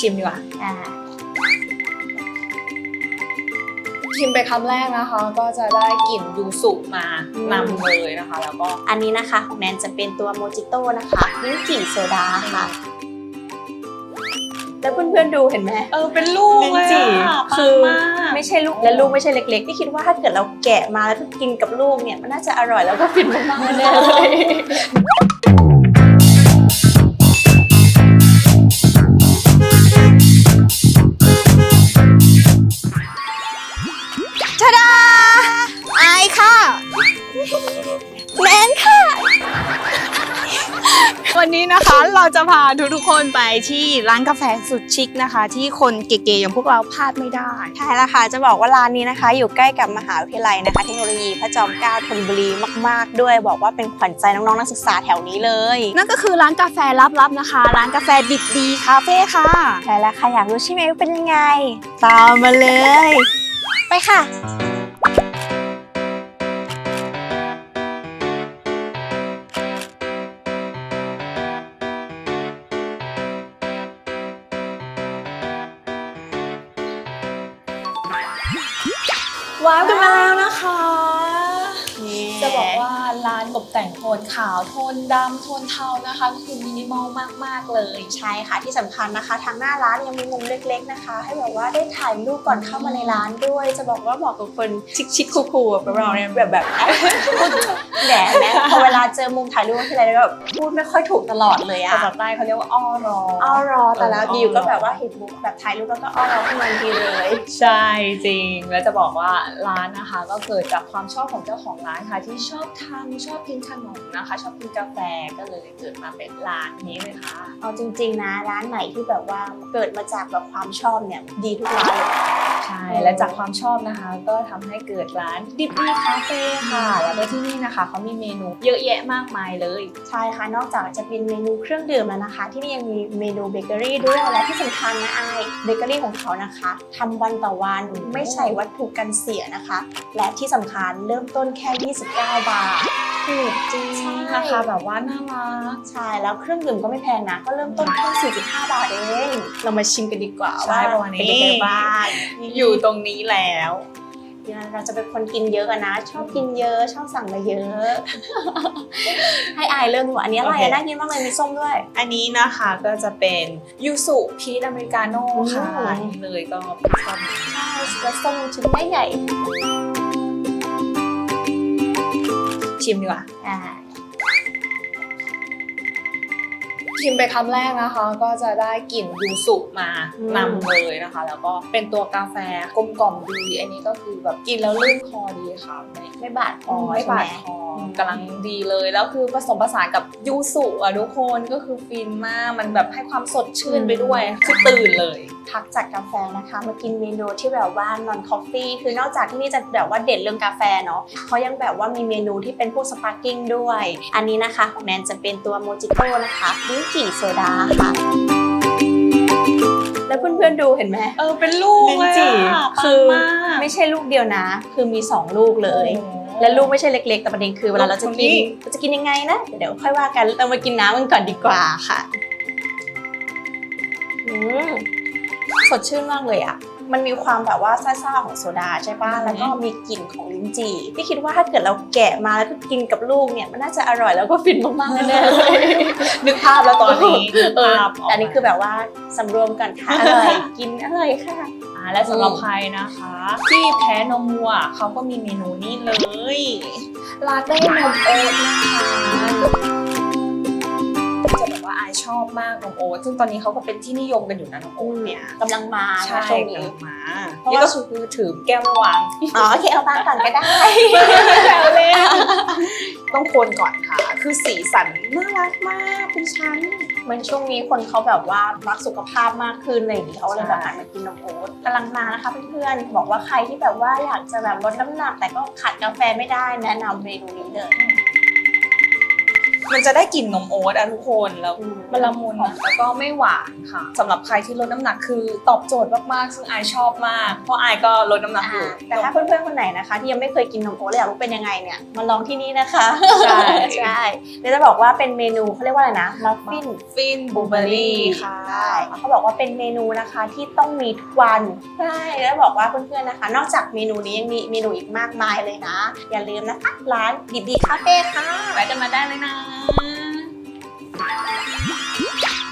ชิมดีกว่าอ่าชิมไปคำแรกนะคะ ก็จะได้กลิ่นยูสุมานำเลยนะคะ แล้วก็อันนี้นะคะของแนนจะเป็นตัวโมจิโต้นะคะลิ้นจี่โซดาค่ะแล้วเพื่อนๆดูเห็นไหมเออเป็นลูกลิ้นเลยจี่อะคือปังมากไม่ใช่ลูกและลูกไม่ใช่เล็กๆที่คิดว่าถ้าเกิดเราแกะมาแล้วก็กินกับลูกเนี่ยมันน่าจะอร่อยแล้วก็ฟินมากๆแน่ๆเลย เราจะพาทุกๆคนไปที่ร้านกาแฟสุดชิคนะคะ ที่คนเก๋ๆอย่างพวกเราพลาดไม่ได้ ใช่แล้วค่ะจะบอกว่าร้านนี้นะคะ อยู่ใกล้กับมหาวิทยาลัยนะคะ เทคโนโลยีพระจอมเกล้าธนบุรีมาก ๆ ด้วย บอกว่าเป็นขวัญใจน้องๆนักศึกษาแถวนี้เลย นั่นก็คือร้านกาแฟลับๆนะคะ ร้านกาแฟดิบดีคาเฟ่ค่ะใช่แล้วค่ะอยากรู้ใช่ไหมว่าเป็นยังไง ตามมาเลย ไปค่ะ ว้าวกันมาแล้วนะคะ จะจะบบออกกว่าว่าร้าน ตกแต่งโทนขาวโทนดำโทนเทานะคะก็คือมินิมอลมากๆเลยใช่ค่ะที่สำคัญนะคะทางหน้าร้านยังมีมุมเล็ก ๆนะคะ ให้แบบว่าได้ถ่ายรูปก่อนเข้ามาในร้านด้วย จะบอกว่าเหมาะกับคนชิคๆคูลๆแบบเราเนี่ยแบบแบบแหมแม้พอเวลาเจอมุมถ่ายรูปที่ไรแล้วแบบพูดไม่ค่อยถูกตลอดเลยภาอะษาใต้เขาเรียกว่าอ้อรออ้อรอแต่แล้วเอออยู่ก็อ้อรอแบบว่าเห็นมุมแบบถ่ายรูปแล้วก็อ้อรอขึ้นมาทันทีเลยใช่จริงแล้วจะบอกว่าร้านนะคะ ก็เกิดจากความชอบของเจ้าของร้านค่ะที่ชอบทำชอบกินขนมนะคะ ชอบกินกาแฟก็เลยเกิดมาเป็นร้านนี้เลยค่ะ เอาจริง ๆ นะร้านไหนที่แบบว่าเกิดมาจากแบบความชอบเนี่ยดีทุกร้านเลยใช่และจากความชอบนะคะ ก็ทำให้เกิดร้านดิบลี่คาเฟ่ค่ะ แล้วก็ที่นี่นะคะเขามีเมนูเยอะแยะมากมายเลย ใช่ค่ะนอกจากจะเป็นเมนูเครื่องดื่มแล้วนะคะ ที่นี่ยังมีเมนูเบเกอรี่ด้วยและที่สำคัญนะไอายเบเกอรี่ของเขานะคะทำวันต่อวันไม่ใส่วัตถุกันเสียนะคะ และที่สำคัญเริ่มต้นแค่ 29 บาท ถูกจริงใช่ ราคาแบบว่าน่ารัก ใช่แล้วเครื่องดื่มก็ไม่แพงนะ ก็เริ่มต้นแค่ 45 บาทเอง เรามาชิมกันดีกว่าใช่ว่าประมาณนี้ เป็นยังไงบ้างอยู่ตรงนี้แล้ว เดี๋ยวเราจะเป็นคนกินเยอะกันนะ ชอบกินเยอะ ชอบสั่งมาเยอะ ให้อายเริ่มดีกว่าอันนี้อะไรโอเค น่ากินมากเลยมีส้มด้วย อันนี้นะคะก็จะเป็นยูสุพีชอเมริกาโน่ค่ะอืมอันนี้เลยก็ชอบใช่แล้วส้มชิ้นไม่ใหญ่ชิ มดีกว่ ชิมไปคำแรกนะคะ ก็จะได้กลิ่นยูสุมาอืมนำเลยนะคะ แล้วก็เป็นตัวกาแฟกลมกล่อมดี อันนี้ก็คือแบบกินแล้วลื่นคอดีค่ะ ไม่ไม่บาดคอไม่ใช่ไหบามดคออืมกำลังดีเลย แล้วคือผสมผสานกับยูสุอะทุกคนก็คือฟินมากมันแบบให้ความสดชื่นไปด้วยคือตื่นเลยพักจากกาแฟนะคะ มากินเมนูที่แบบว่า non coffee คือนอกจากที่นี่จะแบบว่าเด็ดเรื่องกาแฟเนาะเขายังแบบว่ามีเมนูที่เป็นพวกสปาร์กิ้งด้วย อันนี้นะคะของแนนจะเป็นตัวโมจิโต้นะคะลิ้นจี่โซดาค่ะ แล้วเพื่อนๆดูเห็นไหมเออเป็นลูกลิ้นเลยจี่อะคือปังมากไม่ใช่ลูกเดียวนะ คือมี 2 ลูกเลย และลูกไม่ใช่เล็กๆ แต่ประเด็นคือเวลาเราจะกินลูกคนนี้เราจะกินยังไงนะเดี๋ยวเดี๋ยวค่อยว่ากันเรามากินน้ำกันก่อนดีกว่าค่ะอืมสดชื่นมากเลยอะ มันมีความแบบว่าซ่าๆของโซดาใช่ปะแล้วก็มีกลิ่นของลิ้นจี่ที่คิดว่าถ้าเกิดเราแกะมาแล้วก็กินกับลูกเนี่ยมันน่าจะอร่อยแล้วก็ฟินมากๆแน่ๆเลย นึกภาพแล้วตอนนี้นึกเออภาพกอันนี้คือแบบว่าสำรวมกันค่ะอร่อยกินอร่อยค่ะอ่าและสำหรับใครนะคะ ที่แพ้นมวัวเขาก็มีเมนูนี้เลยลาเต้นมโอ๊ตนะคะ ชอบมากนมโอ๊ตซึ่งตอนนี้เขาก็เป็นที่นิยมกันอยู่นะนมโอ๊ตเนี่ยกำลังมาใช่ช่วงกำนี้ลังมาเพราะนี่ว่าก็คือถือแก้วไม่วางอ๋อโอเคเอาบ้างก่อนก็ได้แซวเล่นต้องคนก่อนค่ะ คือสีสันน่ารักมากเป็นชั้นเหมือนช่วงนี้คนเขาแบบว่ารักสุขภาพมากขึ้นอะไรอย่างนี้เขาเลยแบบใช่หันมากินนมโอ๊ตกำลังมานะคะเพื่อนๆบอกว่าใครที่แบบว่าอยากจะแบบลดน้ำหนักแต่ก็ขาดกาแฟไม่ได้แนะนำเมนูนี้เลย มันจะได้กลิ่นนมโอ๊ตอะทุกคนแล้วอืมมันละมุนอะแล้วก็ไม่หวานค่ะสำหรับใครที่ลดน้ำหนักคือตอบโจทย์มากๆซึ่งไอายชอบมาก เพราะไอายก็ลดน้ำหนักอยู่ แต่ถ้าเพื่อนๆคนไหนนะคะ ที่ยังไม่เคยกินนมโอ๊ตเลยอยากรู้เป็นยังไงเนี่ยมาลองที่นี่นะคะใช่ ใช่เดี๋ยวจะบอกว่าเป็นเมนูเขาเรียกว่าอะไรนะมัฟฟิน ฟินบลูเบอร์รี่ค่ะ ใช่เขาบอกว่าเป็นเมนูนะคะที่ต้องมีทุกวัน ใช่ แล้วบอกว่าเพื่อนๆนะคะ นอกจากเมนูนี้ยังมีเมนูอีกมากมายเลยนะ อย่าลืมนะคะ ร้านดิบดีคาเฟ่ค่ะแวะกันมาได้เลยนะ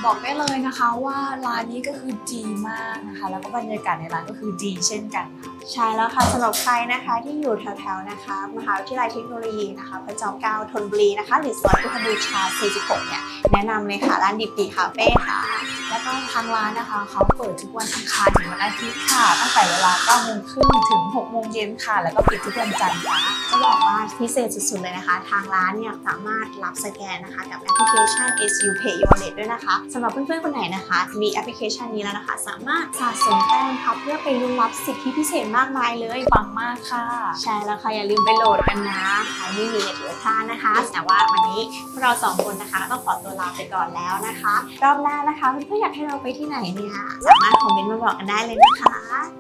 บอกได้เลยนะคะว่าร้านนี้ก็คือดีมากนะคะ แล้วก็บรรยากาศในร้านก็คือดีเช่นกันค่ะใช่แล้วค่ะสำหรับใครนะคะที่อยู่แถวๆนะคะมหาวิทยาลัยเทคโนโลยีนะคะพระจอมเกล้าธนบุรีนะคะหรือซอยพุทธบูชา 46 เนี่ยแนะนำเลยค่ะร้านดิบดีคาเฟ่ค่ะ แล้วก็ทางร้านนะคะเขาเปิดทุกวันอังคารถึงวันอาทิตย์ค่ะ ตั้งแต่เวลา9โมงครึ่งถึง6โมงเย็นค่ะ แล้วก็ปิดทุกวันจันทร์ค่ะจะบอกว่าพิเศษสุดๆเลยนะคะ ทางร้านเนี่ยสามารถรับสแกนนะคะกับแอปพลิเคชัน SU Pay Your Wallet ด้วยนะคะสำหรับเพื่อนๆคนไหนนะคะ มีแอปพลิเคชันนี้แล้วนะคะ สามารถสะสมแต้มค่ะเพื่อไปลุ้นรับสิทธิพิเศษมากมายเลยปังมากค่ะ ใช่แล้วค่ะอย่าลืมไปโหลดกันนะใครไม่มีเหลือท่านนะคะ แต่ว่าวันนี้พวกเราสองคนนะคะต้องขอตัวลาไปก่อนแล้วนะคะ รอบหน้านะคะเพื่อนๆอยากให้เราไปที่ไหนเนี่ยสามารถคอมเมนต์มาบอกกันได้เลยนะคะ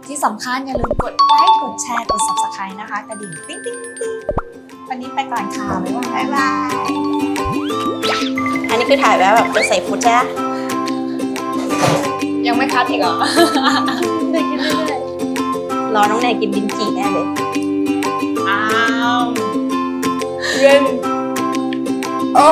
ที่สำคัญอย่าลืมกดไลค์กดแชร์กด subscribe นะคะ กระดิ่งติ๊งติ๊งติ๊งวันนี้ไปก่อนค่ะบ๊ายบายบ๊ายบายอันนี้คือถ่ายไว้แบบจะใส่ฟุตใช่ไหมยังไม่คัดอีกเหรอได้กินเรื่อยๆรอน้องแนนกินดินจีแน่เลยอ้าวเย็นโอ้